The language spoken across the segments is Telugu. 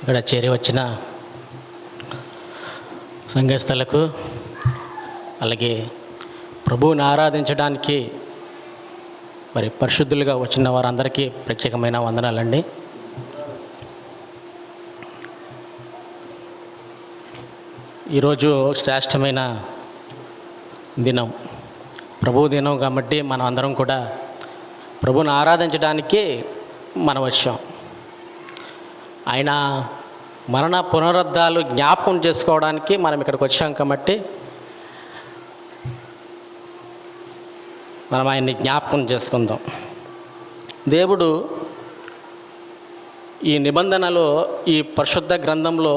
ఇక్కడ చేరి వచ్చిన సంఘస్థలకు అలాగే ప్రభువుని ఆరాధించడానికి మరి పరిశుద్ధులుగా వచ్చిన వారందరికీ ప్రత్యేకమైన వందనాలండి. ఈరోజు శ్రేష్టమైన దినం ప్రభు దినం కాబట్టి మనం అందరం కూడా ప్రభుని ఆరాధించడానికి మనం వచ్చాం. ఆయన మరణ పునరుద్ధాలు జ్ఞాపకం చేసుకోవడానికి మనం ఇక్కడికి వచ్చాం కాబట్టి మనం ఆయన్ని జ్ఞాపకం చేసుకుందాం. దేవుడు ఈ నిబంధనలో ఈ పరిశుద్ధ గ్రంథంలో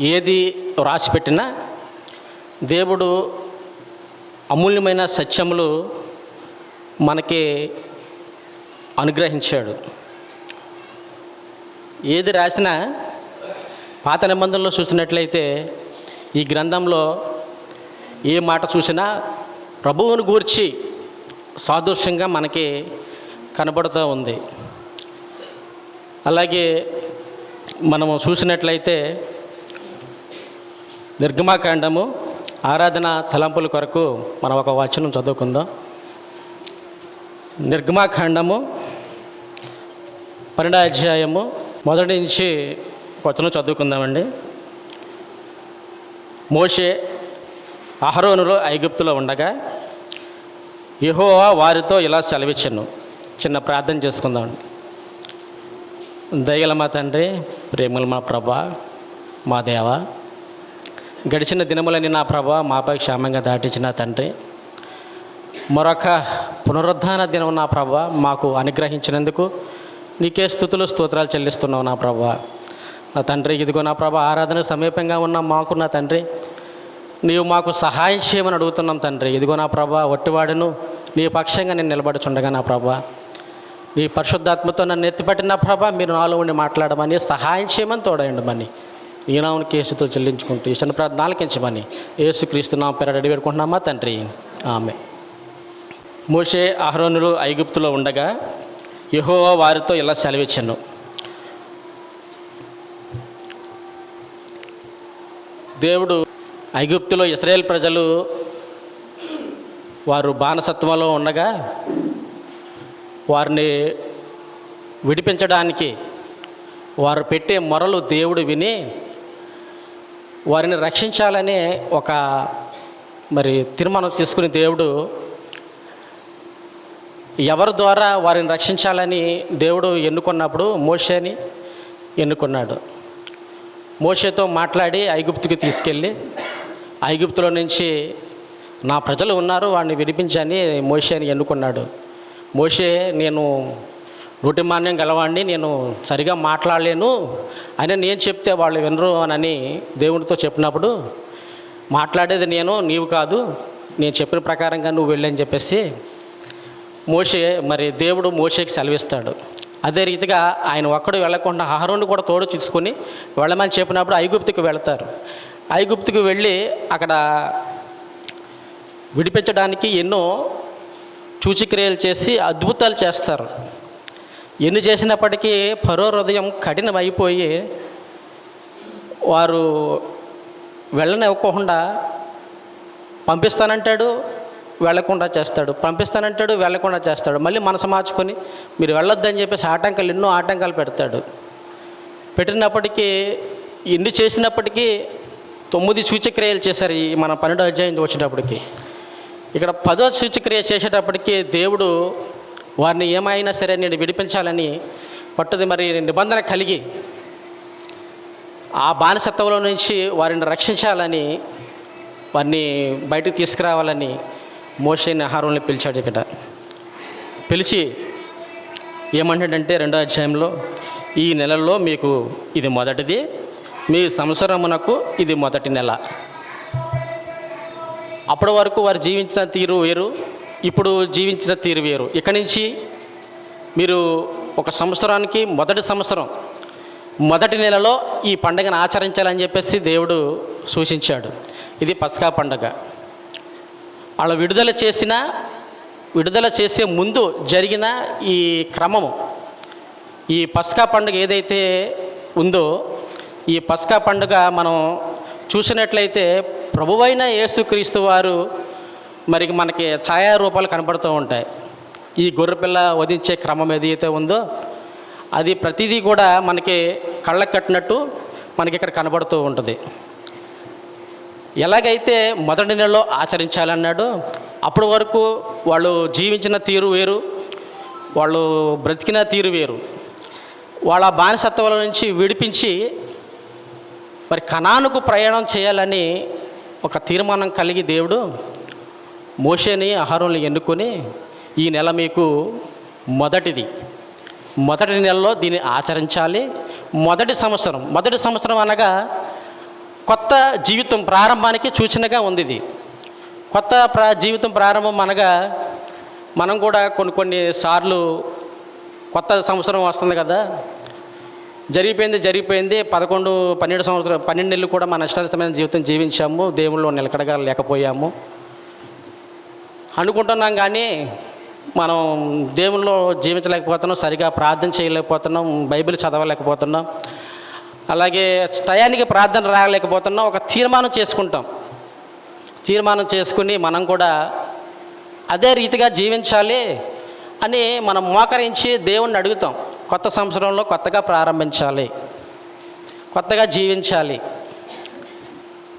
ఏది రాసిపెట్టినా దేవుడు అమూల్యమైన సత్యములు మనకి అనుగ్రహించాడు. ఏది రాసినా పాత నిబంధనలో చూసినట్లయితే ఈ గ్రంథంలో ఏ మాట చూసినా ప్రభువును గూర్చి సాదృశ్యంగా మనకి కనబడుతూ ఉంది. అలాగే మనము చూసినట్లయితే నిర్గమాకాండము ఆరాధన తలంపుల కొరకు మనం ఒక వచనం చదువుకుందాం. నిర్గమాకాండము పన్నెండో అధ్యాయము మొదటి నుంచి కొత్తను చదువుకుందామండి. మోషే అహరోనులో ఐగుప్తులో ఉండగా యహోవా వారితో ఇలా సెలవిచ్చను. చిన్న ప్రార్థన చేసుకుందామండి దయగల మా తండ్రి ప్రేమల మా ప్రభా మా దేవ. గడిచిన దినములని నా ప్రభా మాపై క్షేమంగా దాటించిన తండ్రి. మరొక పునరుద్ధాన దినం నా ప్రభా మాకు అనుగ్రహించినందుకు నీకే స్థుతులు స్తోత్రాలు చెల్లిస్తున్నావు నా ప్రభా. నా తండ్రి ఇదిగో నా ప్రభా ఆరాధన సమీపంగా ఉన్న మాకు నా తండ్రి. నీవు మాకు సహాయం చేయమని అడుగుతున్నాం తండ్రి. ఇదిగో నా ప్రభా ఒట్టివాడును నీ పక్షంగా నేను నిలబడుచుండగా నా ప్రభా. నీ పరిశుద్ధాత్మతో నన్ను ఎత్తిపెట్టిన ప్రభా మీరు నాలో ఉండి మాట్లాడమని సహాయం చేయమని తోడయండమని ఈనావుని కేసుతో చెల్లించుకుంటూ ఇష్టం ప్రార్థన ఆలకించమని యేసుక్రీస్తు నా పేరు అడిగి పెట్టుకుంటున్నామా తండ్రి? ఆమె మోషే అహరోనులు ఐగుప్తులో ఉండగా యహోవా వారితో ఇలా సెలవిచ్చను. దేవుడు ఐగుప్తులో ఇస్రాయేల్ ప్రజలు వారు బానసత్వంలో ఉండగా వారిని విడిపించడానికి వారు పెట్టే మొరలు దేవుడు విని వారిని రక్షించాలనే ఒక మరి తీర్మానం తీసుకుని దేవుడు ఎవరి ద్వారా వారిని రక్షించాలని దేవుడు ఎన్నుకున్నప్పుడు మోషేని ఎన్నుకున్నాడు. మోషేతో మాట్లాడి ఐగుప్తుకి తీసుకెళ్ళి ఐగుప్తులో నుంచి నా ప్రజలు ఉన్నారు వాడిని విడిపించని మోషేని ఎన్నుకున్నాడు. మోషే నేను నోటి గలవాణ్ణి గలవాడిని నేను సరిగా మాట్లాడలేను అని నేను చెప్తే వాళ్ళు వినరు అని దేవుడితో చెప్పినప్పుడు మాట్లాడేది నేను నీవు కాదు నేను చెప్పిన ప్రకారంగా నువ్వు వెళ్ళని చెప్పేసి మోషే మరి దేవుడు మోషేకి సెలవిస్తాడు. అదే రీతిగా ఆయన ఒక్కడు వెళ్ళకుండా ఆహారుని కూడా తోడు తీసుకుని వెళ్ళమని చెప్పినప్పుడు ఐగుప్తుకు వెళ్తారు. ఐగుప్తుకు వెళ్ళి అక్కడ విడిపించడానికి ఎన్నో చూచిక్రియలు చేసి అద్భుతాలు చేస్తారు. ఎన్ని చేసినప్పటికీ పరో హృదయం కఠినమైపోయి వారు వెళ్ళనివ్వకుండా పంపిస్తానంటాడు వెళ్ళకుండా చేస్తాడు. పంపిస్తానంటాడు వెళ్ళకుండా చేస్తాడు. మళ్ళీ మనసు మార్చుకొని మీరు వెళ్ళొద్దని చెప్పేసి ఆటంకాలు ఎన్నో ఆటంకాలు పెడతాడు. పెట్టినప్పటికీ ఎన్ని చేసినప్పటికీ తొమ్మిది సూచక్రియలు చేశారు ఈ మన పన్నెండో అధ్యాయం వచ్చేటప్పటికి ఇక్కడ పదో సూచక్రియ చేసేటప్పటికీ దేవుడు వారిని ఏమైనా సరే నేను విడిపించాలని పట్టుది మరి నిబంధన కలిగి ఆ బానిసత్వంలో నుంచి వారిని రక్షించాలని వారిని బయటకు తీసుకురావాలని మోషేని ఆహారంలో పిలిచాడు ఇక్కడ. పిలిచి ఏమంటాడంటే రెండో అధ్యాయంలో ఈ నెలలో మీకు ఇది మొదటిది మీ సంవత్సరమునకు ఇది మొదటి నెల. అప్పటి వరకు వారు జీవించిన తీరు వేరు ఇప్పుడు జీవించిన తీరు వేరు. ఇక్కడి నుంచి మీరు ఒక సంవత్సరానికి మొదటి సంవత్సరం మొదటి నెలలో ఈ పండుగను ఆచరించాలని చెప్పేసి దేవుడు సూచించాడు. ఇది పస్కా పండుగ. అలా విడుదల చేసిన విడుదల చేసే ముందు జరిగిన ఈ క్రమము ఈ పస్కా పండుగ ఏదైతే ఉందో ఈ పస్కా పండుగ మనం చూసినట్లయితే ప్రభువైన యేసుక్రీస్తు వారు మరి మనకి ఛాయారూపాలు కనబడుతూ ఉంటాయి. ఈ గొర్రెపిల్ల వధించే క్రమం ఏదైతే ఉందో అది ప్రతిదీ కూడా మనకి కళ్ళకు కట్టినట్టు మనకి ఇక్కడ కనబడుతూ ఉంటుంది. ఎలాగైతే మొదటి నెలలో ఆచరించాలన్నాడో అప్పటి వరకు వాళ్ళు జీవించిన తీరు వేరు వాళ్ళు బ్రతికిన తీరు వేరు. వాళ్ళ బానిసత్వాల నుంచి విడిపించి మరి కణానుకు ప్రయాణం చేయాలని ఒక తీర్మానం కలిగి దేవుడు మోషేని ఆహారంని ఎన్నుకొని ఈ నెల మీకు మొదటిది. మొదటి నెలలో దీన్ని ఆచరించాలి. మొదటి సంవత్సరం మొదటి సంవత్సరం అనగా కొత్త జీవితం ప్రారంభానికి సూచనగా ఉంది ఇది. కొత్త ప్రా జీవితం ప్రారంభం అనగా మనం కూడా కొన్ని కొన్ని సార్లు కొత్త సంవత్సరం వస్తుంది కదా. జరిగిపోయింది జరిగిపోయింది. పదకొండు పన్నెండు సంవత్సరం పన్నెండు నెలలు కూడా మన ఇష్టమైన జీవితం జీవించాము. దేవుళ్ళు నిలకడగా లేకపోయాము. అనుకుంటున్నాం కానీ మనం దేవుల్లో జీవించలేకపోతున్నాం సరిగా ప్రార్థన చేయలేకపోతున్నాం బైబిల్ చదవలేకపోతున్నాం. అలాగే టయానికి ప్రార్థన రాలేకపోతున్నా ఒక తీర్మానం చేసుకుంటాం. తీర్మానం చేసుకుని మనం కూడా అదే రీతిగా జీవించాలి అని మనం మోకరించి దేవుణ్ణి అడుగుతాం. కొత్త సంవత్సరంలో కొత్తగా ప్రారంభించాలి. కొత్తగా జీవించాలి.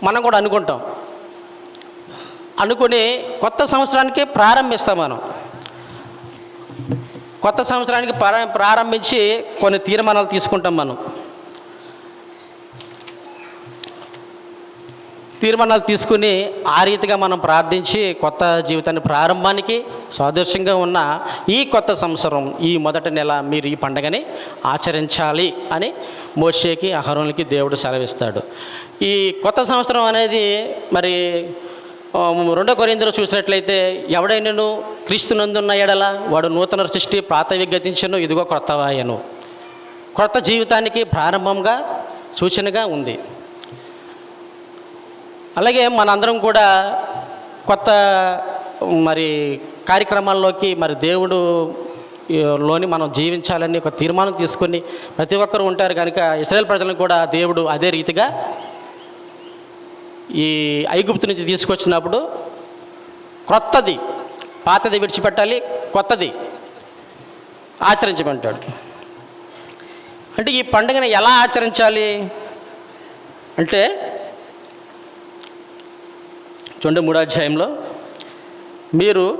మనం కూడా అనుకుంటాం. అనుకుని కొత్త సంవత్సరానికి ప్రారంభిస్తాం మనం. కొత్త సంవత్సరానికి ప్రారం- ప్రారంభించి కొన్ని తీర్మానాలు తీసుకుంటాం మనం. తీర్మానాలు తీసుకుని ఆ రీతిగా మనం ప్రార్థించి కొత్త జీవితాన్ని ప్రారంభానికి సాదృశ్యంగా ఉన్న ఈ కొత్త సంవత్సరం ఈ మొదటి నెల మీరు ఈ పండగని ఆచరించాలి అని మోషేకి అహరోన్కి దేవుడు సెలవిస్తాడు. ఈ కొత్త సంవత్సరం అనేది మరి రెండో కొరిందులో చూసినట్లయితే ఎవడైనను క్రీస్తునందున్న ఎడల వాడు నూతన సృష్టి ప్రాతవిగతించను ఇదిగో క్రొత్తవాయను క్రొత్త జీవితానికి ప్రారంభంగా సూచనగా ఉంది. అలాగే మనందరం కూడా కొత్త మరి కార్యక్రమాల్లోకి మరి దేవుడు లోని మనం జీవించాలని ఒక తీర్మానం తీసుకొని ప్రతి ఒక్కరు ఉంటారు కనుక ఇస్రాయల్ ప్రజలను కూడా దేవుడు అదే రీతిగా ఈ ఐగుప్తు నుంచి తీసుకొచ్చినప్పుడు క్రొత్తది పాతది విడిచిపెట్టాలి కొత్తది ఆచరించమంటాడు. అంటే ఈ పండుగను ఎలా ఆచరించాలి? అంటే చూడండి మూడో అధ్యాయంలో. మీరు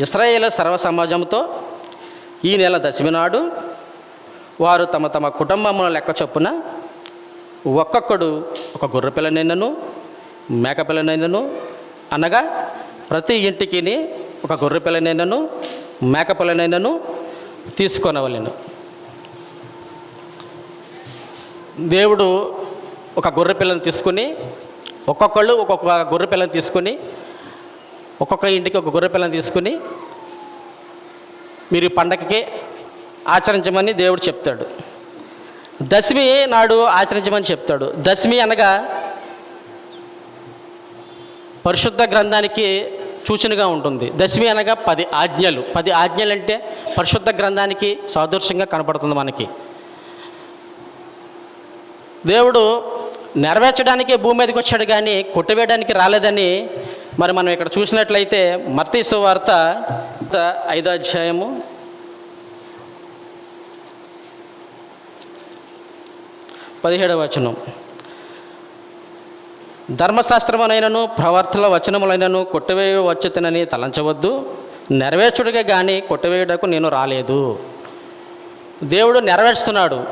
ఇస్రాయేల్ సర్వ సమాజంతో ఈ నెల దశమి నాడు వారు తమ తమ కుటుంబముల లెక్క చొప్పున ఒక్కొక్కడు ఒక గొర్రె మేకపిల్లనైనను అనగా ప్రతి ఇంటికి ఒక గొర్రె మేకపిల్లనైనను మేక దేవుడు ఒక గొర్రెపిల్లను తీసుకుని ఒక్కొక్కళ్ళు ఒక్కొక్క గొర్రె పిల్లని తీసుకుని ఒక్కొక్క ఇంటికి ఒక గొర్రె పిల్లని తీసుకుని మీరు పండగకి ఆచరించమని దేవుడు చెప్తాడు. దశమి నాడు ఆచరించమని చెప్తాడు. దశమి అనగా పరిశుద్ధ గ్రంథానికి సూచనగా ఉంటుంది. దశమి అనగా పది ఆజ్ఞలు. పది ఆజ్ఞలు అంటే పరిశుద్ధ గ్రంథానికి సాదృశ్యంగా కనపడుతుంది మనకి. దేవుడు నెరవేర్చడానికి భూమి మీదకి వచ్చాడు కానీ కొట్టివేయడానికి రాలేదని మరి మనం ఇక్కడ చూసినట్లయితే మత్తీసు వార్త ఐదో అధ్యాయము. పదిహేడవ వచనం. ధర్మశాస్త్రమునైనను ప్రవర్తన వచనములైనను కొట్టివేయ వచ్చుతనని తలంచవద్దు. నెరవేర్చుడిగా కానీ కొట్టివేయుటకు నేను రాలేదు. దేవుడు నెరవేర్చుతున్నాడు.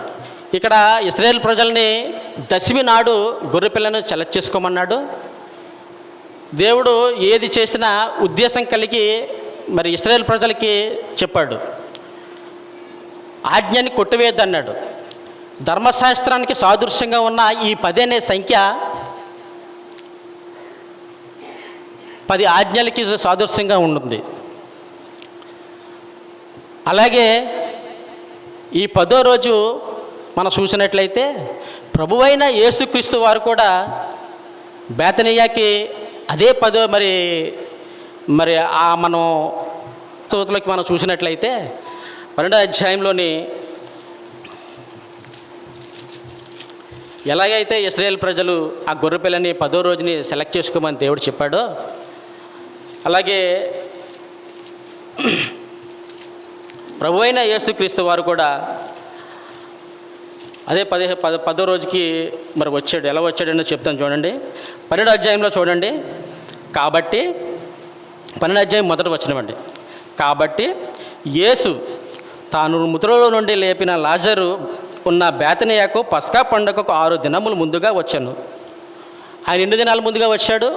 ఇక్కడ ఇస్రాయేల్ ప్రజల్ని దశమి నాడు గొర్రెపిల్లను సెలెక్ట్ చేసుకోమన్నాడు. దేవుడు ఏది చేసినా ఉద్దేశం కలిగి మరి ఇస్రాయేల్ ప్రజలకి చెప్పాడు. ఆజ్ఞని కొట్టివేయద్దన్నాడు. ధర్మశాస్త్రానికి సాదృశ్యంగా ఉన్న ఈ పది అనే సంఖ్య పది ఆజ్ఞలకి సాదృశ్యంగా ఉంటుంది. అలాగే ఈ పదో రోజు మనం చూసినట్లయితే ప్రభువైన యేసుక్రీస్తు వారు కూడా బేతనీయాకి అదే పదో మరి మరి ఆ మనం చదువుతులకి మనం చూసినట్లయితే పన్నెండో అధ్యాయంలోని ఎలాగైతే ఇస్రాయేల్ ప్రజలు ఆ గొర్రెపిల్లని పదో రోజుని సెలెక్ట్ చేసుకోమని దేవుడు చెప్పాడో అలాగే ప్రభు అయిన యేసుక్రీస్తు వారు కూడా అదే పదిహే పద పదో రోజుకి మరి వచ్చాడు. ఎలా వచ్చాడని చెప్తాను చూడండి. పన్నెండు అధ్యాయంలో చూడండి. కాబట్టి పన్నెండు అధ్యాయం మొదట వచ్చినవండి కాబట్టి యేసు తాను ముద్రలో నుండి లేపిన లాజరు ఉన్న బేతనియాకు పస్కా పండుగకు ఆరు దినములు ముందుగా వచ్చాను. ఆయన ఎన్ని దినాలు ముందుగా వచ్చాడు?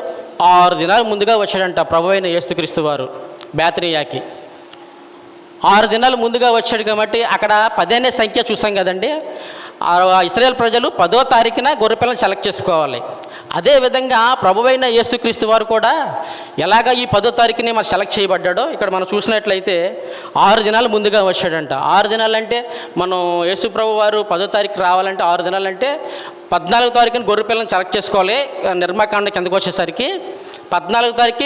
ఆరు దినాలు ముందుగా వచ్చాడంట ప్రభు అయిన యేసుక్రీస్తు వారు బేతనియాకి. ఆరు దినాలు ముందుగా వచ్చాడు కాబట్టి అక్కడ పదేనే సంఖ్య చూసాం కదండి. ఆ ఇస్రాయేల్ ప్రజలు పదో తారీఖున గొర్రెపిల్లని సెలెక్ట్ చేసుకోవాలి. అదేవిధంగా ప్రభువైన యేసుక్రీస్తు వారు కూడా ఎలాగ ఈ పదో తారీఖుని మరి సెలెక్ట్ చేయబడ్డాడో ఇక్కడ మనం చూసినట్లయితే ఆరు దినాలు ముందుగా వచ్చాడంట. ఆరు దినాలంటే మనం యేసు ప్రభు వారు పదో తారీఖు రావాలంటే ఆరు దినాలంటే పద్నాలుగు తారీఖున గొర్రెపిల్లని సెలెక్ట్ చేసుకోవాలి. నిర్మాకాండ కిందకు వచ్చేసరికి పద్నాలుగు తారీఖు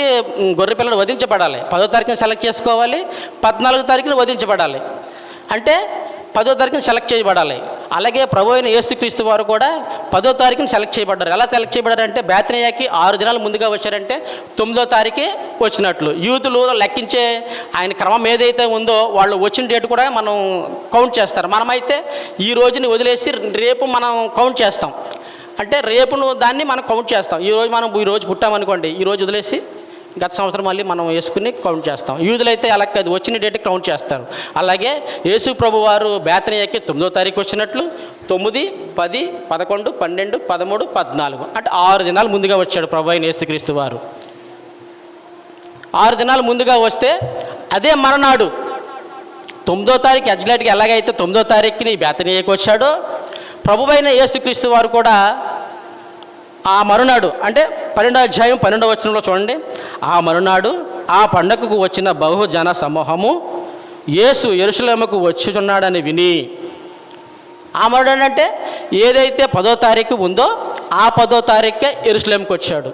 గొర్రె పిల్లలు వధించబడాలి. పదో తారీఖున సెలెక్ట్ చేసుకోవాలి పద్నాలుగు తారీఖున వధించబడాలి. అంటే పదో తారీఖున సెలెక్ట్ చేయబడాలి. అలాగే ప్రభు అయిన యేసుక్రీస్తు వారు కూడా పదో తారీఖున సెలెక్ట్ చేయబడ్డారు. ఎలా సెలెక్ట్ చేయబడారంటే బేతనయ్యకి ఆరు దినాలు ముందుగా వచ్చారంటే తొమ్మిదో తారీఖే వచ్చినట్లు. యూతులు లెక్కించే ఆయన క్రమం ఏదైతే ఉందో వాళ్ళు వచ్చిన డేట్ కూడా మనం కౌంట్ చేస్తారు. మనమైతే ఈ రోజుని వదిలేసి రేపు మనం కౌంట్ చేస్తాం. అంటే రేపు నువ్వు దాన్ని మనం కౌంట్ చేస్తాం. ఈరోజు మనం ఈరోజు పుట్టామనుకోండి ఈ రోజు వదిలేసి గత సంవత్సరం మళ్ళీ మనం వేసుకుని కౌంట్ చేస్తాం. యూదులైతే అలా కాదు వచ్చిన డేట్ కౌంట్ చేస్తారు. అలాగే యేసు ప్రభు వారు బేతనయ్యకి తొమ్మిదో తారీఖు వచ్చినట్లు తొమ్మిది పది పదకొండు పన్నెండు పదమూడు పద్నాలుగు. అంటే ఆరు దినాలు ముందుగా వచ్చాడు ప్రభు అయిన యేసుక్రీస్తు వారు. ఆరు దినాలు ముందుగా వస్తే అదే మరనాడు. తొమ్మిదో తారీఖు ఎగ్జాక్ట్గా ఎలాగైతే తొమ్మిదో తారీఖుని బేతనీయకు వచ్చాడో ప్రభువైన యేసుక్రీస్తు వారు కూడా ఆ మరునాడు అంటే పన్నెండో అధ్యాయం పన్నెండవ వచనంలో చూడండి. ఆ మరునాడు ఆ పండగకు వచ్చిన బహుజన సమూహము యేసు ఎరుసలేమకు వచ్చుచున్నాడని విని ఆ మరునాడు అంటే ఏదైతే పదో తారీఖు ఉందో ఆ పదో తారీఖుకే ఎరుసలేంకి వచ్చాడు.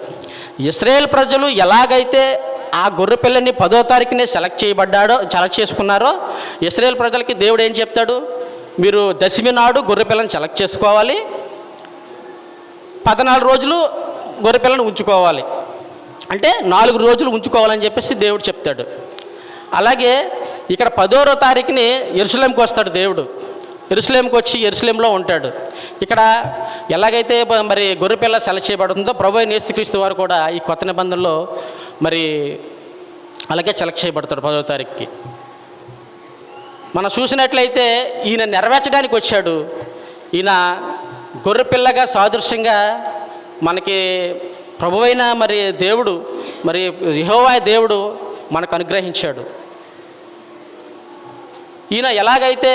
ఇస్రాయేల్ ప్రజలు ఎలాగైతే ఆ గొర్రెపిల్లని పదో తారీఖునే సెలెక్ట్ చేయబడ్డాడో సెలెక్ట్ చేసుకున్నారో ఇస్రాయేల్ ప్రజలకి దేవుడు ఏం చెప్తాడు? మీరు దశమి నాడు గొర్రె పిల్లని సెలెక్ట్ చేసుకోవాలి. పద్నాలుగు రోజులు గొర్రెపిల్లని ఉంచుకోవాలి. అంటే నాలుగు రోజులు ఉంచుకోవాలని చెప్పేసి దేవుడు చెప్తాడు. అలాగే ఇక్కడ పదోరో తారీఖుని ఎరుసలేంకి వస్తాడు దేవుడు. ఎరుసలేంకి వచ్చి ఎరుసలేంలో ఉంటాడు. ఇక్కడ ఎలాగైతే మరి గొర్రెపిల్ల సెల చేయబడుతుందో ప్రభు అయిన వారు కూడా ఈ కొత్త నిబంధనలో మరి అలాగే సెలెక్ట్ చేయబడతాడు పదో తారీఖుకి. మనం చూసినట్లయితే ఈయన నెరవేర్చడానికి వచ్చాడు. ఈయన గొర్రెపిల్లగా సాదృశ్యంగా మనకి ప్రభువైన మరి దేవుడు మరి యహోవాయ దేవుడు మనకు అనుగ్రహించాడు. ఈయన ఎలాగైతే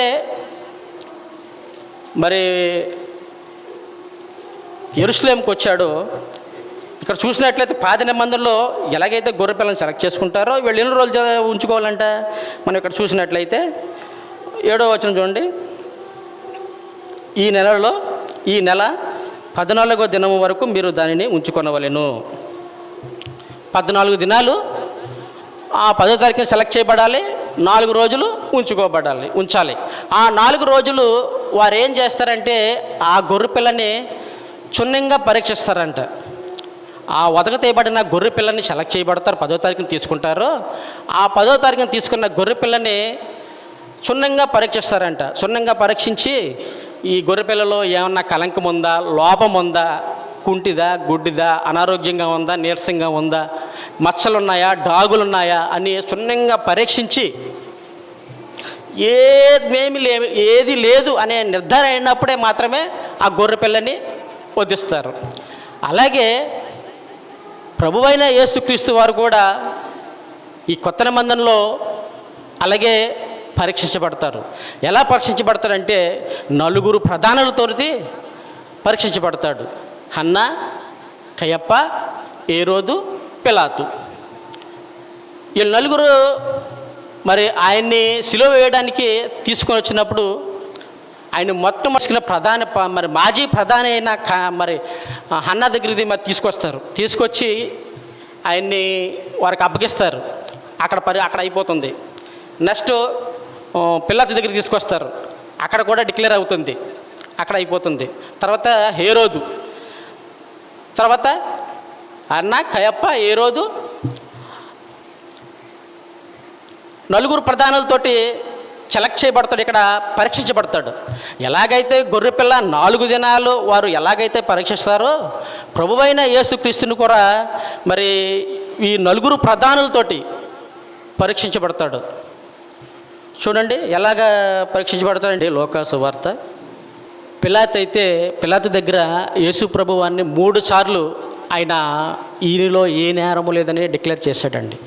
మరి ఎరుసలేంకి వచ్చాడో ఇక్కడ చూసినట్లయితే పాద నిబంధనలో ఎలాగైతే గొర్రె పిల్లలను సెలెక్ట్ చేసుకుంటారో వీళ్ళు ఎన్ని రోజులు ఉంచుకోవాలంట? మనం ఇక్కడ చూసినట్లయితే ఏడో వచనం చూడండి. ఈ నెలలో ఈ నెల పద్నాలుగో దినం వరకు మీరు దానిని ఉంచుకొనవలెను. పద్నాలుగు దినాలు ఆ పదో తారీఖున సెలెక్ట్ చేయబడాలి నాలుగు రోజులు ఉంచుకోబడాలి ఉంచాలి. ఆ నాలుగు రోజులు వారు ఏం చేస్తారంటే ఆ గొర్రె పిల్లని క్షుణ్ణంగా పరీక్షిస్తారంట. ఆ వదక తీయబడిన గొర్రె పిల్లని సెలెక్ట్ చేయబడతారు పదో తారీఖున తీసుకుంటారు. ఆ పదో తారీఖున తీసుకున్న గొర్రె పిల్లని సున్నంగా పరీక్షిస్తారంట. సున్నంగా పరీక్షించి ఈ గొర్రెపిల్లలో ఏమన్నా కలంకం ఉందా లోపం ఉందా కుంటిదా గుడ్డిదా అనారోగ్యంగా ఉందా నీరసంగా ఉందా మచ్చలు ఉన్నాయా డాగులు ఉన్నాయా అని సున్నంగా పరీక్షించి ఏమేమి లే ఏది లేదు అనే నిర్ధారణ అయినప్పుడే మాత్రమే ఆ గొర్రె పిల్లని వదిస్తారు అలాగే ప్రభువైన యేసుక్రీస్తు వారు కూడా ఈ కొత్త నిబంధనలో అలాగే పరీక్షించబడతారు. ఎలా పరీక్షించబడతారంటే నలుగురు ప్రధానులతోటి పరీక్షించబడతాడు. హన్న కయప్ప ఏరోదు పిలాతు. వీళ్ళు నలుగురు మరి ఆయన్ని సిలువ వేయడానికి తీసుకొని వచ్చినప్పుడు ఆయన మొట్టమొదటి ప్రధాన ప- మరి మాజీ ప్రధాని అయిన మరి అన్న హన్న దగ్గరికి మరి తీసుకొస్తారు. తీసుకొచ్చి ఆయన్ని వారికి అప్పగిస్తారు. అక్కడ పరి అక్కడ అయిపోతుంది. నెక్స్ట్ పిల్లతి దగ్గర తీసుకొస్తారు. అక్కడ కూడా డిక్లేర్ అవుతుంది. అక్కడ అయిపోతుంది. తర్వాత హేరోదు. తర్వాత అన్న కయప్ప ఏ రోజు నలుగురు ప్రధానులతోటి సెలెక్ట్ చేయబడతాడు. ఇక్కడ పరీక్షించబడతాడు. ఎలాగైతే గొర్రెపిల్ల నాలుగు దినాలు వారు ఎలాగైతే పరీక్షిస్తారో ప్రభువైన యేసుక్రీస్తుని కూడా మరి ఈ నలుగురు ప్రధానులతోటి పరీక్షించబడతాడు. చూడండి ఎలాగ పరీక్షించబడతాడండి లోకాసు వార్త? పిలాత్ అయితే పిలాత్ దగ్గర యేసు ప్రభువాన్ని మూడు సార్లు ఆయన ఈయనలో ఏ నేరము లేదని డిక్లేర్ చేశాడండి.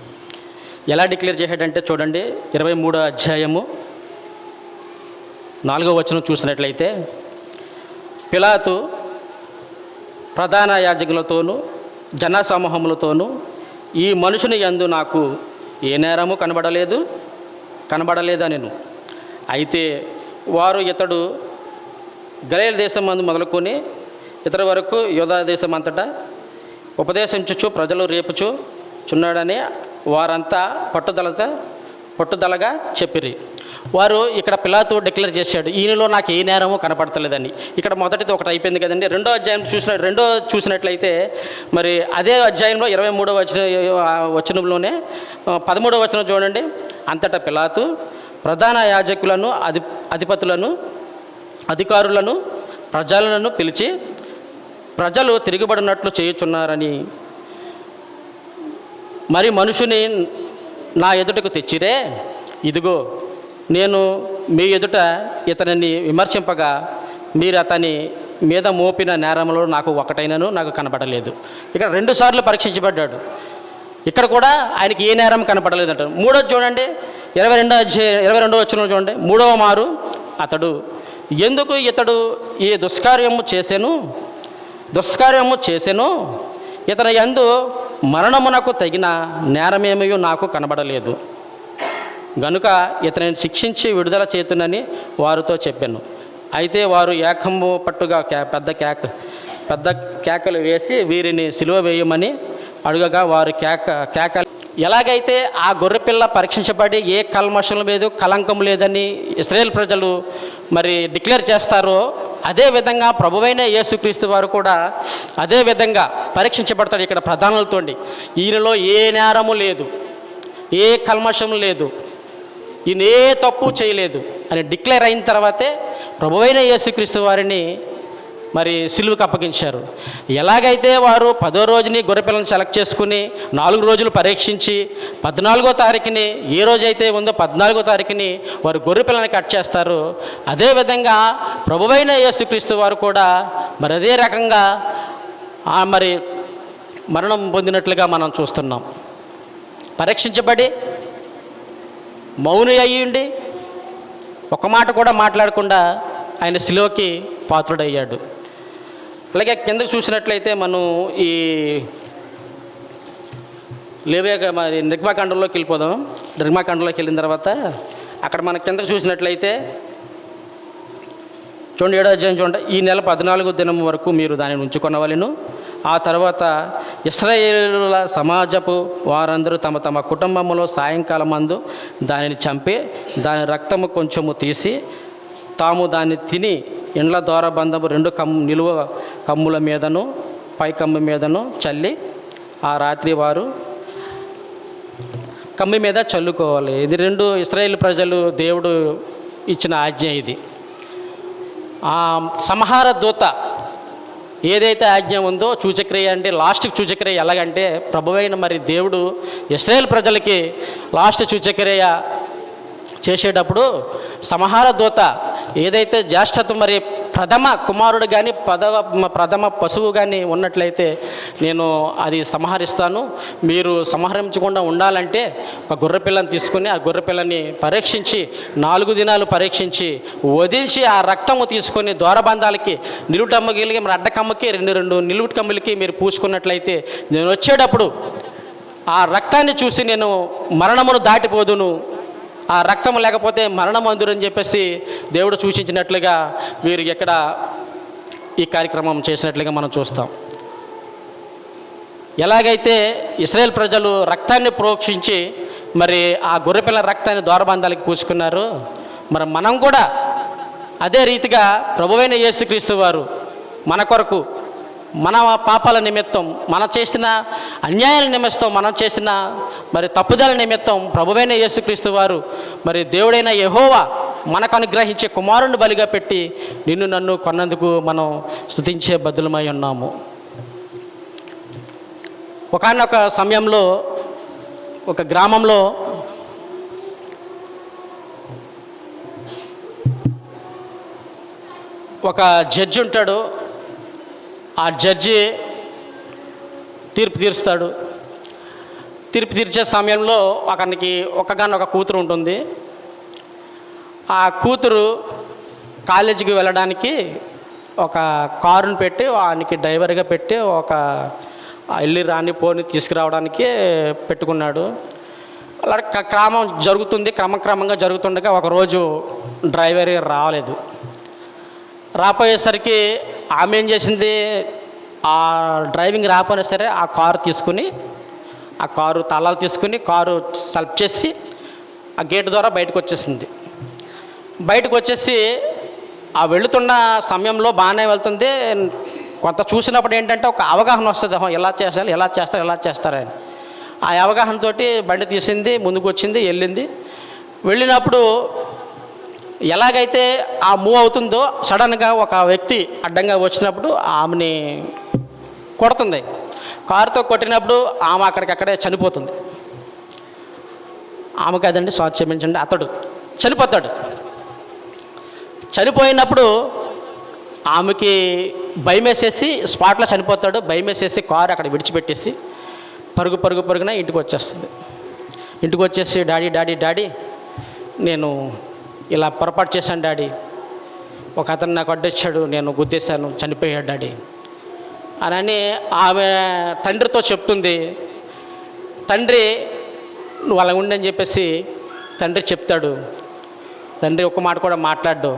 ఎలా డిక్లేర్ చేశాడంటే చూడండి ఇరవై మూడో అధ్యాయము నాలుగో వచనం చూసినట్లయితే పిలాతు ప్రధాన యాజకులతోనూ జనసమూహములతోనూ ఈ మనుషుని యందు నాకు ఏ నేరము కనబడలేదు కనబడలేదా నేను? అయితే వారు ఇతడు గలేల్ దేశం మందు మొదలుకొని ఇతర వరకు యోధా దేశం అంతటా ఉపదేశించుచు ప్రజలు రేపుచు చున్నాడని వారంతా పట్టుదలతో పట్టుదలగా చెప్పిరి. వారు ఇక్కడ పిలాతు డిక్లేర్ చేశాడు ఈయనలో నాకు ఏ నేరము కనపడతలేదని ఇక్కడ మొదటిది ఒకటి అయిపోయింది కదండి రెండో అధ్యాయం చూసిన రెండో చూసినట్లయితే మరి అదే అధ్యాయంలో ఇరవై మూడో వచన వచనంలోనే పదమూడవ వచనం చూడండి. అంతటా పిలాతు ప్రధాన యాజకులను అధి అధిపతులను అధికారులను ప్రజలను పిలిచి ప్రజలు తిరుగుబడినట్లు చేయుచున్నారని మరి మనుషుని నా ఎదుటకు తెచ్చిరే ఇదిగో నేను మీ ఎదుట ఇతనిని విమర్శింపగా మీరు అతని మీద మోపిన నేరములో నాకు ఒకటైనను నాకు కనబడలేదు. ఇక్కడ రెండుసార్లు పరీక్షించబడ్డాడు. ఇక్కడ కూడా ఆయనకి ఏ నేరం కనపడలేదు మూడో మూడోది చూడండి. ఇరవై రెండో అధ్యాయ ఇరవై రెండో వచ్చిన చూడండి. మూడవ మారు అతడు ఎందుకు ఇతడు ఈ దుష్కార్యము చేసెను? దుష్కార్యము చేసెను? ఇతని యందు మరణమునకు తగిన నేరమేమయో నాకు కనబడలేదు. గనుక ఇతనిని శిక్షించి విడుదల చేతునని వారితో చెప్పాను. అయితే వారు ఏకంబు పట్టుగా పెద్ద కేక పెద్ద కేకలు వేసి వీరిని సిలువ వేయమని అడుగగా వారు కేక కేక ఎలాగైతే ఆ గొర్రెపిల్ల పరీక్షించబడి ఏ కల్మషం లేదు కలంకం లేదని ఇస్రాయేల్ ప్రజలు మరి డిక్లేర్ చేస్తారో అదే విధంగా ప్రభువైన యేసుక్రీస్తు వారు కూడా అదే విధంగా పరీక్షించబడతాడు ఇక్కడ ప్రధానులతోండి ఈయనలో ఏ నేరము లేదు ఏ కల్మషం లేదు. ఈయన ఏ తప్పు చేయలేదు అని డిక్లేర్ అయిన తర్వాతే ప్రభువైన యేసుక్రీస్తు వారిని మరి సిలువుకి అప్పగించారు. ఎలాగైతే వారు పదో రోజుని గొర్రెపిల్లని సెలెక్ట్ చేసుకుని నాలుగు రోజులు పరీక్షించి పద్నాలుగో తారీఖుని ఏ రోజైతే ఉందో పద్నాలుగో తారీఖుని వారు గొర్రెపిల్లని కట్ చేస్తారు అదేవిధంగా ప్రభువైన యేసుక్రీస్తు వారు కూడా మరి అదే రకంగా మరి మరణం పొందినట్లుగా మనం చూస్తున్నాం. పరీక్షించబడి మౌని అయ్యిండి ఒక మాట కూడా మాట్లాడకుండా ఆయన శిలువకి పాత్రుడయ్యాడు. అలాగే కిందకు చూసినట్లయితే మనం ఈ లేవే మరి నిర్మాకాండంలోకి వెళ్ళిపోదాం. నిర్మాకాండంలోకి వెళ్ళిన తర్వాత అక్కడ మన కిందకు చూసినట్లయితే చూడండి ఏడో అధ్యాయం చూడండి. ఈ నెల పద్నాలుగు దినం వరకు మీరు దానిని ఉంచుకొనవలెను. ఆ తర్వాత ఇస్రాయేలుల సమాజపు వారందరూ తమ తమ కుటుంబంలో సాయంకాలం మందు దానిని చంపి దాని రక్తము కొంచెము తీసి తాము దాన్ని తిని ఇండ్ల ద్వారబంధము రెండు కమ్ నిలువ కమ్ముల మీదను పై కమ్ము మీదను చల్లి ఆ రాత్రి వారు కమ్మి మీద చల్లుకోవాలి. ఇది రెండు ఇస్రాయేల్ ప్రజలు దేవుడు ఇచ్చిన ఆజ్ఞ ఇది. ఆ సంహార దూత ఏదైతే ఆజ్ఞ ఉందో చూచక్రియ అంటే లాస్ట్కి చూచక్రియ ఎలాగంటే ప్రభువైన మరి దేవుడు ఇస్రాయేల్ ప్రజలకి లాస్ట్ చూచక్రియ చేసేటప్పుడు సంహార దూత ఏదైతే జ్యేష్ఠత మరి ప్రథమ కుమారుడు కానీ పదవ ప్రథమ పశువు కానీ ఉన్నట్లయితే నేను అది సంహరిస్తాను. మీరు సంహరించకుండా ఉండాలంటే ఒక గొర్రెపిల్లని తీసుకుని ఆ గొర్రెపిల్లని పరీక్షించి నాలుగు దినాలు పరీక్షించి వదిలిచి ఆ రక్తము తీసుకొని ద్వారబంధాలకి నిలువుటమ్మగిలికి మరి అడ్డకమ్మకి రెండు రెండు నిలువుటి కమ్ములకి మీరు పూసుకున్నట్లయితే నేను వచ్చేటప్పుడు ఆ రక్తాన్ని చూసి నేను మరణమును దాటిపోదును. ఆ రక్తం లేకపోతే మరణం అందురని చెప్పేసి దేవుడు సూచించినట్లుగా వీరు ఎక్కడ ఈ కార్యక్రమం చేసినట్లుగా మనం చూస్తాం. ఎలాగైతే ఇస్రాయేల్ ప్రజలు రక్తాన్ని ప్రోక్షించి మరి ఆ గొర్రెపిల్ల రక్తాన్ని ద్వారబంధాలకు పూసుకున్నారు మరి మనం కూడా అదే రీతిగా ప్రభువైన యేసుక్రీస్తు వారు మన కొరకు మన పాపాల నిమిత్తం మన చేసిన అన్యాయాల నిమిత్తం మనం చేసిన మరి తప్పుదల నిమిత్తం ప్రభువైన యేసుక్రీస్తు వారు మరి దేవుడైన యహోవా మనకు అనుగ్రహించే కుమారుని బలిగా పెట్టి నిన్ను నన్ను కొన్నందుకు మనం స్థుతించే బదులమై ఉన్నాము. ఒకనొక సమయంలో ఒక గ్రామంలో ఒక జడ్జి ఉంటాడు. ఆ జడ్జి తీర్పు తీరుస్తాడు. తీర్పు తీర్చే సమయంలో ఒకనికి ఒకగాని ఒక కూతురు ఉంటుంది. ఆ కూతురు కాలేజీకి వెళ్ళడానికి ఒక కారుని పెట్టి వానికి డ్రైవర్గా పెట్టి ఒక ఆ రాని పోని తీసుకురావడానికి పెట్టుకున్నాడు. అలా క- క్రమం జరుగుతుంది క్రమక్రమంగా జరుగుతుండగా ఒకరోజు డ్రైవర్ రాలేదు. రాపోయేసరికి ఆమె ఏం చేసింది? ఆ డ్రైవింగ్ రాకపోయినా సరే ఆ కారు తీసుకుని ఆ కారు తాళాలు తీసుకుని కారు సెల్ఫ్ చేసి ఆ గేట్ ద్వారా బయటకు వచ్చేసింది. బయటకు వచ్చేసి ఆ వెళుతున్న సమయంలో బాగానే వెళ్తుంది. కొంత చూసినప్పుడు ఏంటంటే ఒక అవగాహన వస్తుంది. ఎలా చేస్తారు? ఎలా చేస్తారు? ఎలా చేస్తారని ఆ అవగాహనతోటి బండి తీసింది ముందుకు వచ్చింది వెళ్ళింది. వెళ్ళినప్పుడు ఎలాగైతే ఆ మూవ్ అవుతుందో సడన్గా ఒక వ్యక్తి అడ్డంగా వచ్చినప్పుడు ఆమెని కొడుతుంది. కారుతో కొట్టినప్పుడు ఆమె అక్కడికక్కడే చనిపోతుంది. ఆమె కాదండి స్వాతి క్షమించండి అతడు చనిపోతాడు. చనిపోయినప్పుడు ఆమెకి భయం వేసేసి స్పాట్లో చనిపోతాడు. భయం వేసేసి కారు అక్కడ విడిచిపెట్టేసి పరుగు పరుగు పరుగున ఇంటికి వచ్చేస్తుంది. ఇంటికి వచ్చేసి డాడీ డాడీ డాడీ నేను ఇలా పొరపాటు చేశాను డాడీ. ఒక అతను నాకు అడ్డొచ్చాడు నేను గుద్దేశాను చనిపోయాడు డాడీ. అని ఆమె తండ్రితో చెప్తుంది. తండ్రి నువ్వు అలా ఉండని చెప్పేసి తండ్రి చెప్తాడు. తండ్రి ఒక్క మాట కూడా మాట్లాడు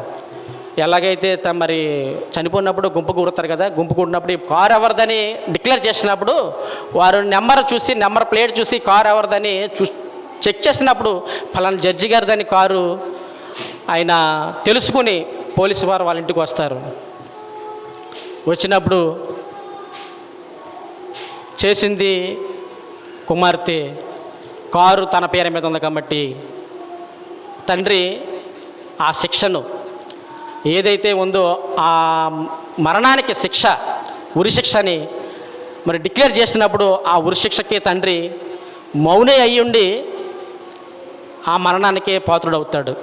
ఎలాగైతే త- మరి చనిపోయినప్పుడు గుంపు కూడతారు కదా గుంపు కూడినప్పుడు ఈ కారు ఎవరిదని డిక్లేర్ చేసినప్పుడు వారు నెంబర్ చూసి నెంబర్ ప్లేట్ చూసి కారు ఎవరిదని చూ చెక్ చేసినప్పుడు ఫలానా జడ్జి గారిదని కారు ఆయన తెలుసుకుని పోలీసు వారు వాళ్ళ ఇంటికి వస్తారు. వచ్చినప్పుడు చేసింది కుమార్తె కారు తన పేరు మీద ఉంది కాబట్టి తండ్రి ఆ శిక్షను ఏదైతే ఉందో ఆ మరణానికి శిక్ష ఉరిశిక్షని మరి డిక్లేర్ చేసినప్పుడు ఆ ఉరిశిక్షకి తండ్రి మౌనే అయ్యుండి ఆ మరణానికే పాత్రుడవుతాడు.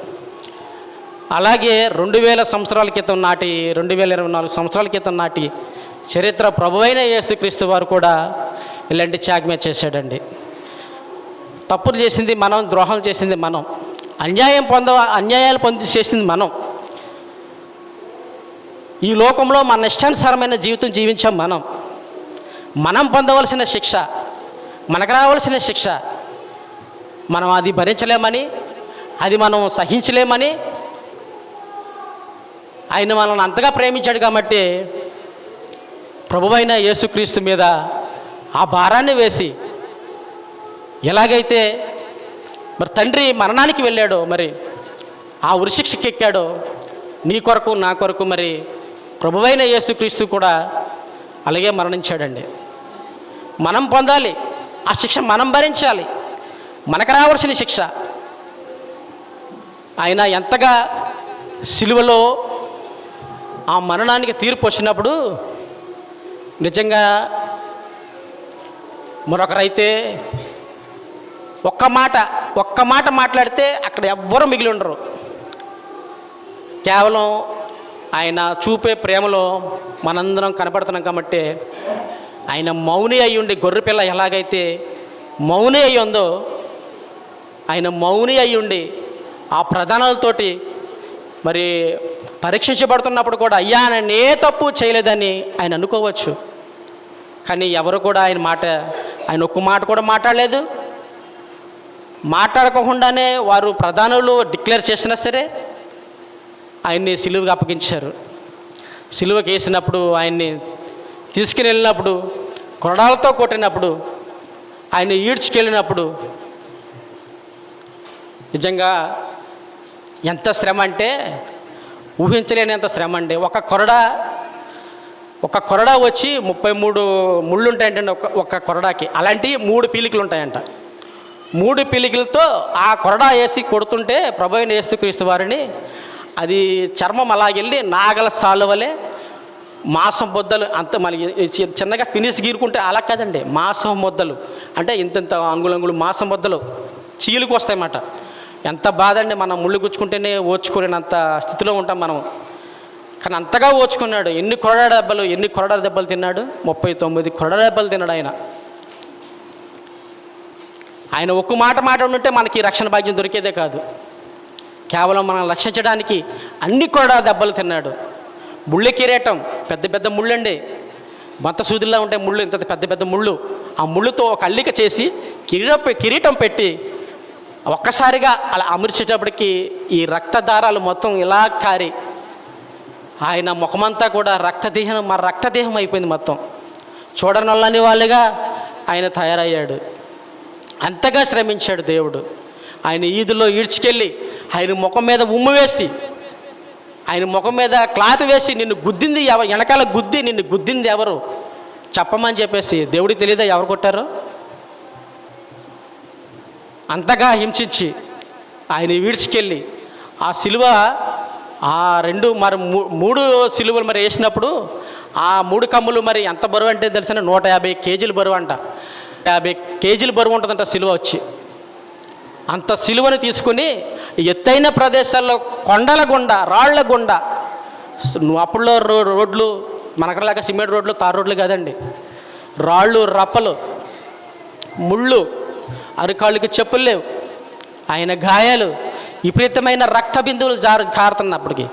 అలాగే రెండు వేల సంవత్సరాల క్రితం నాటి రెండు వేల ఇరవై నాలుగు సంవత్సరాల క్రితం నాటి చరిత్ర ప్రభువైన యేసుక్రీస్తు వారు కూడా ఇలాంటి చాగ్మే చేశాడండి. తప్పులు చేసింది మనం ద్రోహం చేసింది మనం అన్యాయం పొంద అన్యాయాలు పొంది చేసింది మనం. ఈ లోకంలో మన ఇష్టానుసారమైన జీవితం జీవించాం మనం. మనం పొందవలసిన శిక్ష మనకు రావాల్సిన శిక్ష మనం అది భరించలేమని అది మనం సహించలేమని ఆయన మనల్ని అంతగా ప్రేమించాడు కాబట్టి ప్రభువైన యేసుక్రీస్తు మీద ఆ భారాన్ని వేసి ఎలాగైతే మరి తండ్రి మరణానికి వెళ్ళాడో మరి ఆ ఉరిశిక్షకి ఎక్కాడో నీ కొరకు నా కొరకు మరి ప్రభువైన యేసుక్రీస్తు కూడా అలాగే మరణించాడండి. మనం పొందాలి ఆ శిక్ష మనం భరించాలి మనకు రావాల్సిన శిక్ష. ఆయన ఎంతగా సిలువలో ఆ మరణానికి తీర్పు వచ్చినప్పుడు నిజంగా మరొకరైతే ఒక్క మాట ఒక్క మాట మాట్లాడితే అక్కడ ఎవ్వరూ మిగిలి ఉండరు. కేవలం ఆయన చూపే ప్రేమలో మనందరం కనపడుతున్నాం కాబట్టి ఆయన మౌని అయి ఉండి గొర్రెపిల్ల ఎలాగైతే మౌని అయి ఉందో ఆయన మౌని అయి ఉండి ఆ ప్రధానాలతోటి మరి పరీక్షించబడుతున్నప్పుడు కూడా అయ్యా నేను ఏ తప్పు చేయలేదని ఆయన అనుకోవచ్చు. కానీ ఎవరు కూడా ఆయన మాట ఆయన ఒక్క మాట కూడా మాట్లాడలేదు. మాట్లాడకుండానే వారు ప్రధానులు డిక్లేర్ చేసినా సరే ఆయన్ని సిలువగా అప్పగించారు. సిలువకి వేసినప్పుడు ఆయన్ని తీసుకుని వెళ్ళినప్పుడు కొరడాలతో కొట్టినప్పుడు ఆయన ఈడ్చుకెళ్ళినప్పుడు నిజంగా ఎంత శ్రమ అంటే ఊహించలేనంత శ్రమ అండి. ఒక కొరడా ఒక కొరడా వచ్చి ముప్పై మూడు ముళ్ళు ఉంటాయంటండి ఒక ఒక కొరడాకి. అలాంటి మూడు పీలికలు ఉంటాయంట మూడు పీలికలతో ఆ కొరడా వేసి కొడుతుంటే ప్రభు అయిన యేసుక్రీస్తు వారిని అది చర్మం అలాగెళ్ళి నాగల సాలువలే మాసం బొద్దలు అంత మనకి చిన్నగా ఫినిష్ గీరుకుంటే అలా కాదండి. మాసం ముద్దలు. అంటే ఇంతంత అంగుళంగులు మాసం బొద్దలు చీలుకు వస్తాయన్నమాట ఎంత బాధ అండి మనం ముళ్ళు గుచ్చుకుంటేనే ఓర్చుకోలేనంత స్థితిలో ఉంటాం మనం కానీ అంతగా ఓచుకున్నాడు. ఎన్ని కొరడా దెబ్బలు ఎన్ని కొరడా దెబ్బలు తిన్నాడు? ముప్పై తొమ్మిది కొరడా దెబ్బలు తిన్నాడు ఆయన. ఆయన ఒక్క మాట మాట ఉంటే మనకి రక్షణ భాగ్యం దొరికేదే కాదు. కేవలం మనం రక్షించడానికి అన్ని కొరడా దెబ్బలు తిన్నాడు. ముళ్ళ కిరీటం పెద్ద పెద్ద ముళ్ళండి. బంత సూదిలా ఉండే ముళ్ళు ఇంత పెద్ద పెద్ద ముళ్ళు. ఆ ముళ్ళుతో ఒక అల్లిక చేసి కిరీట కిరీటం పెట్టి ఒక్కసారిగా అలా అమర్చేటప్పటికి ఈ రక్తదారాలు మొత్తం ఇలా కారి ఆయన ముఖమంతా కూడా రక్తదేహం మా రక్తదేహం అయిపోయింది మొత్తం. చూడనొల్లని వాళ్ళుగా ఆయన తయారయ్యాడు. అంతగా శ్రమించాడు దేవుడు. ఆయన ఈదులో ఈడ్చుకెళ్ళి ఆయన ముఖం మీద ఉమ్ము వేసి ఆయన ముఖం మీద క్లాత్ వేసి నిన్ను గుద్దింది ఎవరు వెనకాల గుద్ది నిన్ను గుద్దింది ఎవరు? చెప్పమని చెప్పేసి దేవుడికి తెలియదా ఎవరు కొట్టారో? అంతగా హింసించి ఆయన వీడ్చుకెళ్ళి ఆ సిలువ ఆ రెండు మరి మూ- మూడు సిలువలు మరి వేసినప్పుడు ఆ మూడు కమ్ములు మరి ఎంత బరువు అంటే తెలిసిన నూట యాభై కేజీలు బరువు అంట. యాభై కేజీలు బరువు ఉంటుందంట సిలువ వచ్చి. అంత సిలువను తీసుకుని ఎత్తైన ప్రదేశాల్లో కొండల గుండా రాళ్ళ గుండా అప్పుడులో రో రోడ్లు మనకలాగా సిమెంట్ రోడ్లు తార్ రోడ్లు కాదండి. రాళ్ళు రప్పలు ముళ్ళు అరికాళ్ళకి చెప్పులు లేవు. ఆయన గాయాలు విపరీతమైన రక్త బిందువులు జారు కారుతున్నప్పటికీ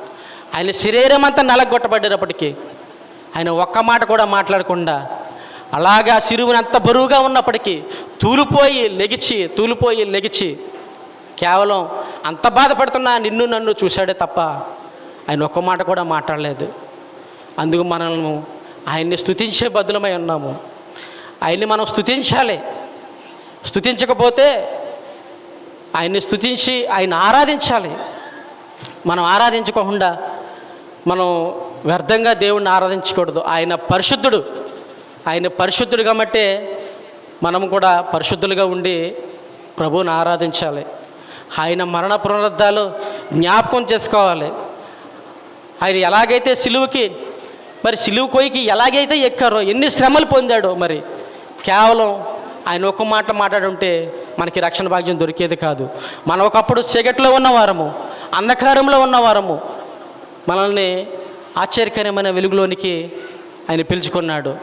ఆయన శరీరం అంతా నలగొట్టబడేటప్పటికీ ఆయన ఒక్క మాట కూడా మాట్లాడకుండా అలాగా సిరువుని అంత బరువుగా ఉన్నప్పటికీ తూలిపోయి లెగిచి తూలిపోయి లెగిచి కేవలం అంత బాధపడుతున్నా నిన్ను నన్ను చూశాడే తప్ప ఆయన ఒక్క మాట కూడా మాట్లాడలేదు. అందుకు మనల్ని ఆయన్ని స్థుతించే బదులమై ఉన్నాము. ఆయన్ని మనం స్థుతించాలి స్థుతించకపోతే ఆయన్ని స్థుతించి ఆయన ఆరాధించాలి. మనం ఆరాధించకుండా మనం వ్యర్థంగా దేవుణ్ణి ఆరాధించకూడదు. ఆయన పరిశుద్ధుడు. ఆయన పరిశుద్ధుడు కాబట్టి మనం కూడా పరిశుద్ధులుగా ఉండి ప్రభువుని ఆరాధించాలి. ఆయన మరణ పునరుద్ధాలు జ్ఞాపకం చేసుకోవాలి. ఆయన ఎలాగైతే సిలువుకి మరి సిలువు కోయికి ఎలాగైతే ఎక్కారో ఎన్ని శ్రమలు పొందాడో మరి కేవలం ఆయన ఒక్క మాట మాట్లాడుంటే మనకి రక్షణ భాగ్యం దొరికేది కాదు. మనం ఒకప్పుడు చీకట్లో ఉన్నవారము అంధకారంలో ఉన్నవారము మనల్ని ఆశ్చర్యకరమైన వెలుగులోనికి ఆయన పిలుచుకున్నాడు.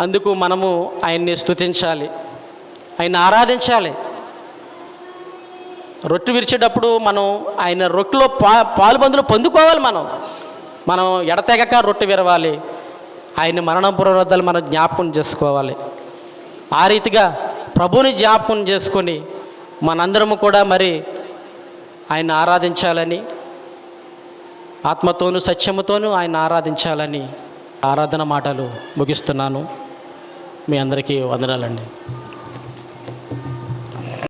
అందుకు మనము ఆయన్ని స్తుతించాలి ఆయన ఆరాధించాలి. రొట్టె విరిచేటప్పుడు మనం ఆయన రొట్టెలో పా పాలు బందులు పొందుకోవాలి మనం. మనం ఎడతెగక రొట్టె విరవాలి. ఆయన మరణం పునరుద్ధాలు మనం జ్ఞాపకం చేసుకోవాలి. ఆ రీతిగా ప్రభుని జ్ఞాపకం చేసుకొని మనందరము కూడా మరి ఆయన ఆరాధించాలని ఆత్మతోనూ సత్యముతోనూ ఆయన ఆరాధించాలని ఆరాధన మాటలు ముగిస్తున్నాను. మీ అందరికీ వందనాలండి.